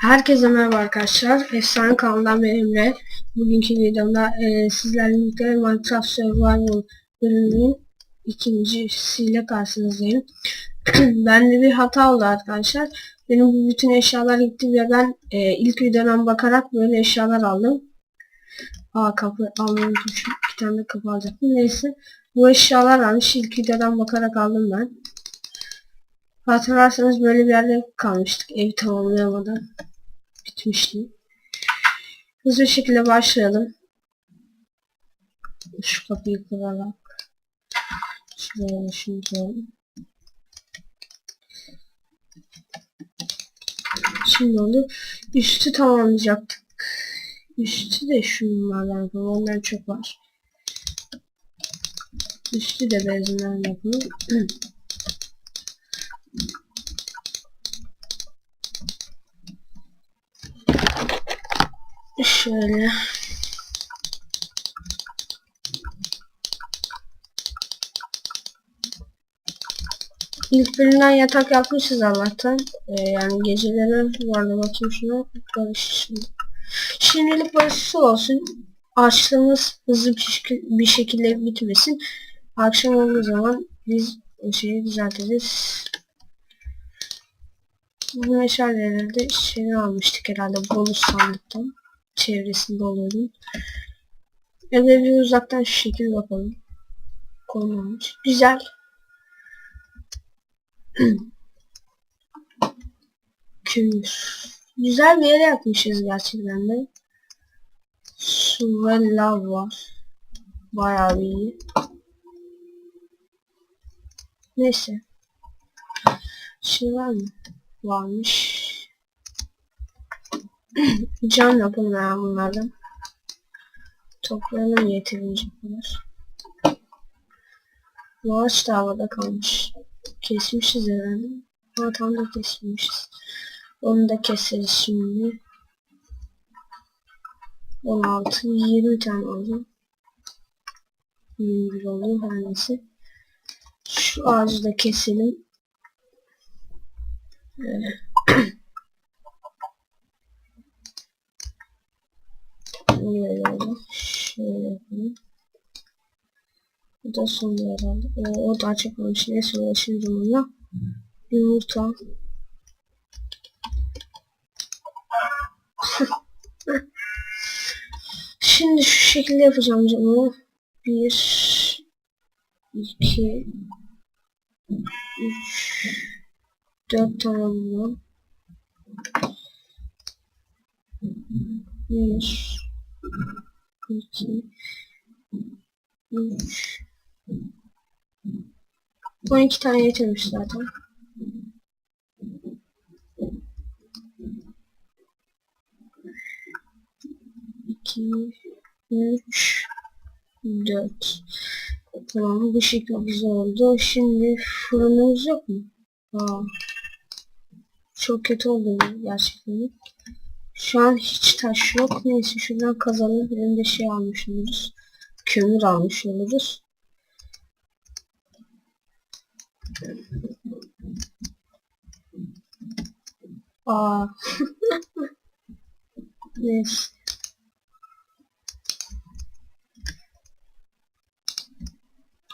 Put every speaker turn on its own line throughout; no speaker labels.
Herkese merhaba arkadaşlar. Efsane kanalından ben Emre. Bugünkü videomda e, sizlerle birlikte Minecraft Survival bölümünün ikincisiyle karşınızdayım. Bende bir hata oldu arkadaşlar. Benim bu bütün eşyalar gitti ve ben e, ilk videodan bakarak böyle eşyalar aldım. Aa kapı almayı unutmuşum. İki tane de kapı alacaktım. Neyse. Bu eşyalar varmış. İlk videodan bakarak aldım ben. Hatırlarsanız böyle bir yerde kalmıştık. Evi tamamlayamadan bitmişti. Hızlı bir şekilde başlayalım. Şu kapıyı kırarak. Şuraya koyalım. Şimdi oldu. Üstü tamamlayacaktık. Üstü de şunlardan yapalım. Ondan çok var. Üstü de benzinden yapalım. Şöyle. İlk bölümden yatak yapmışız Allah'tan. Ee, yani geceleri vardı bakayım şuna. Barış şimdi. Şimdilik barışsız olsun. Ağaçlarımız hızlı bir, şek bir şekilde bitmesin. Akşam olduğu zaman biz şeyi düzelteceğiz. Bu meşaleleri de şeyden almıştık herhalde bonus sandıktan. Çevresinde oluyordum. Eve bir uzaktan şu şekilde bakalım. Konulmuş. Güzel. Kömür. Güzel bir yere yapmışız gerçekten de. Su ve lav var. Bayağı iyi. Neyse. Şey var mı? Varmış. Cam yapalım ya bunlardan. Toplayalım yeterince kadar. Bu ağaç da havada kalmış. Kesmişiz herhalde. Ama tam da kesmişiz. Onu da keseriz şimdi. 16, 20 tane oldu. 21 oldu her neyse. Şu ağacı da keselim. Böyle. Böyle oldu. Şöyle yapalım. Bu da son herhalde. O, o da açıklamış. Neyse uğraşırız onunla. Yumurta. Şimdi şu şekilde yapacağım bunu. Bir, iki, üç, dört bunu. Bir, iki, üç, on iki tane yetermiş zaten. İki, üç, dört. Tamam bu şekilde güzel oldu. Şimdi fırınımız yok mu? Aa, çok kötü oldu gerçekten. Şu an hiç taş yok. Neyse şuradan kazalım. Hem de şey almış oluruz. Kömür almış oluruz. Aa. Neyse.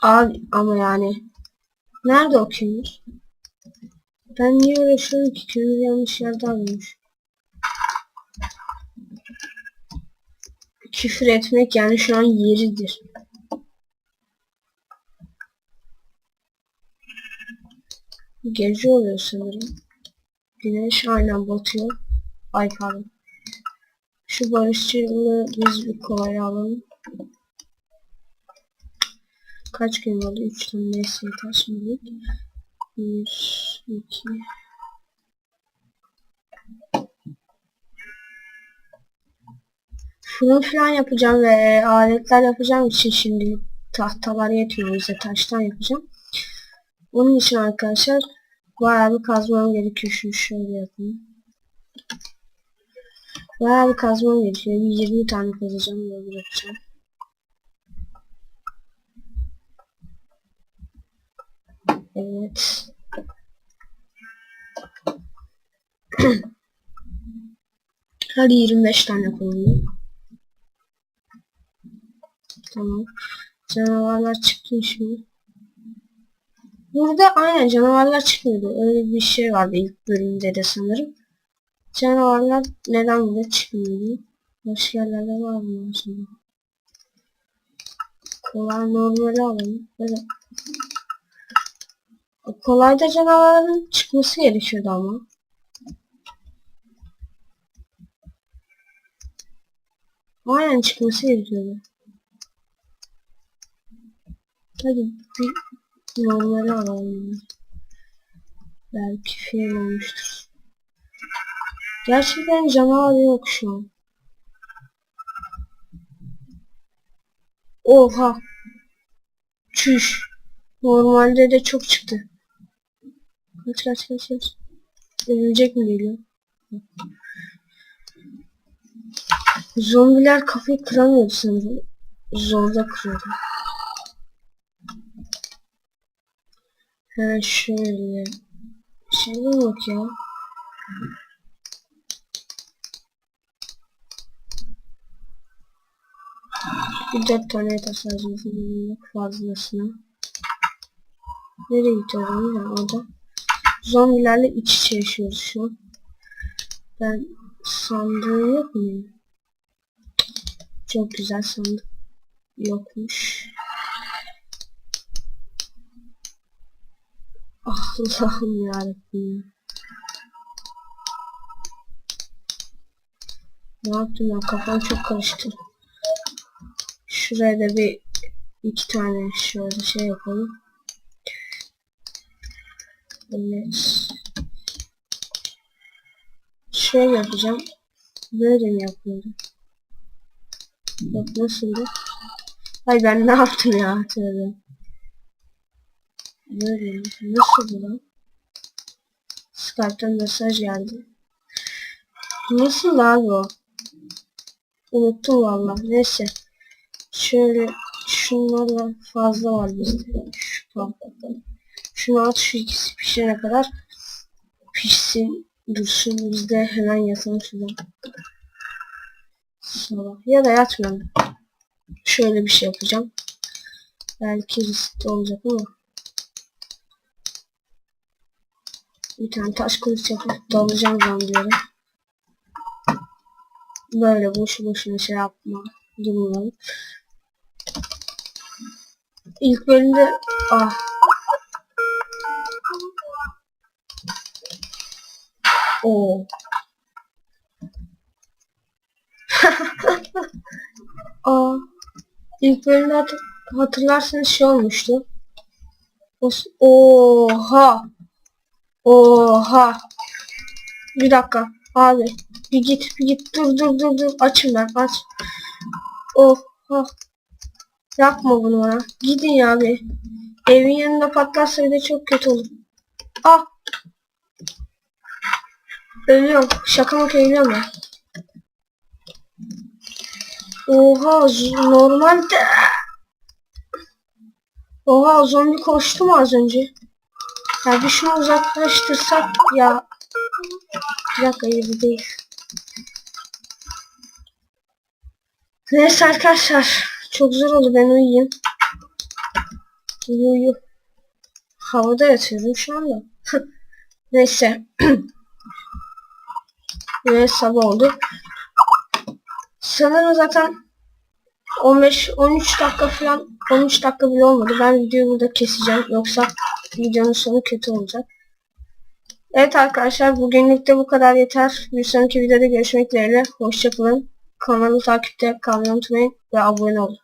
Abi ama yani. Nerede o kömür? Ben niye uğraşıyorum ki kömür yanlış yerde almış. Küfür etmek yani şu an yeridir. Gece oluyor sanırım. Güneş aynen batıyor. Ay pardon. Şu barışçılığı biz bir kolay alalım. Kaç gün oldu? 3 tane neyse yeter şimdi. 1, 2, Fırın falan yapacağım ve aletler yapacağım için şimdi tahtalar yetmiyor bize taştan yapacağım. Onun için arkadaşlar bayağı bir kazmam gerekiyor. Şunu şöyle yapayım. Bayağı bir kazmam gerekiyor. Bir 20 tane kazacağım ve bırakacağım. Evet. Hadi 25 tane koyalım. Tamam. Canavarlar çıktı şimdi. Burada aynen canavarlar çıkmıyordu. Öyle bir şey vardı ilk bölümde de sanırım. Canavarlar neden burada çıkmıyordu? Başka yerlerde var mı acaba? Kolay normali alalım. Böyle. Kolayda canavarların çıkması gerekiyordu ama. Aynen çıkması gerekiyordu. Hadi bir normali alalım. Belki fail olmuştur. Gerçekten canavar yok şu an. Oha. Çüş. Normalde de çok çıktı. Kaç kaç kaç kaç. Örümcek mi geliyor? Zombiler kafayı kıramıyordu sanırım. Zorda kırıyordu. Ha şöyle. Mi yok ya? Bir dört tane yok fazlasına. Nereye gidiyorum ya orada? Zombilerle iç içe yaşıyoruz şu an. Ben sandığım yok mu? Çok güzel sandık. Yokmuş. Allah'ım yarabbim. Ne yaptım ya kafam çok karıştı. Şuraya da bir iki tane şöyle şey yapalım. Evet. Şöyle yapacağım. Böyle mi yapıyordum? Yok nasıldı? Ay ben ne yaptım ya? Tövbe. Böyle? Nasıl bu lan? Skype'tan mesaj geldi. Nasıl abi o? Unuttum valla. Neyse. Şöyle şunlarla fazla var bizde. Şu tahtada. Şunu at şu ikisi pişene kadar pişsin dursun biz de hemen yatalım şuradan. Sabah ya da yatmayalım. Şöyle bir şey yapacağım. Belki riskli olacak ama. Bir tane taş kılıç yapıp dalacağım zombilere. Böyle boşu boşuna şey yapma durmayalım. İlk bölümde ah Oo. Aa, ilk bölümde hat hatırlarsanız şey olmuştu. Oha. Oha. Bir dakika. Abi. Bir git bir git. Dur dur dur dur. Açın ben aç. Oha. Yapma bunu bana. Gidin ya bir. Evin yanında patlarsa bir de çok kötü olur. Ah. Ölüyorum. Şaka maka ölüyorum ben. Oha normalde. Oha zombi koştu mu az önce? Ya bir şunu uzaklaştırsak ya. Bir dakika iyi değil. Neyse arkadaşlar. Çok zor oldu ben uyuyayım. Uyu uyu. Havada yatıyorum şu anda. Neyse. Ve sabah oldu. Sanırım zaten 15-13 dakika falan 13 dakika bile olmadı. Ben videoyu burada keseceğim. Yoksa videonun sonu kötü olacak. Evet arkadaşlar bugünlük de bu kadar yeter. Bir sonraki videoda görüşmek dileğiyle. Hoşçakalın. Kanalı takipte kalmayı unutmayın ve abone olun.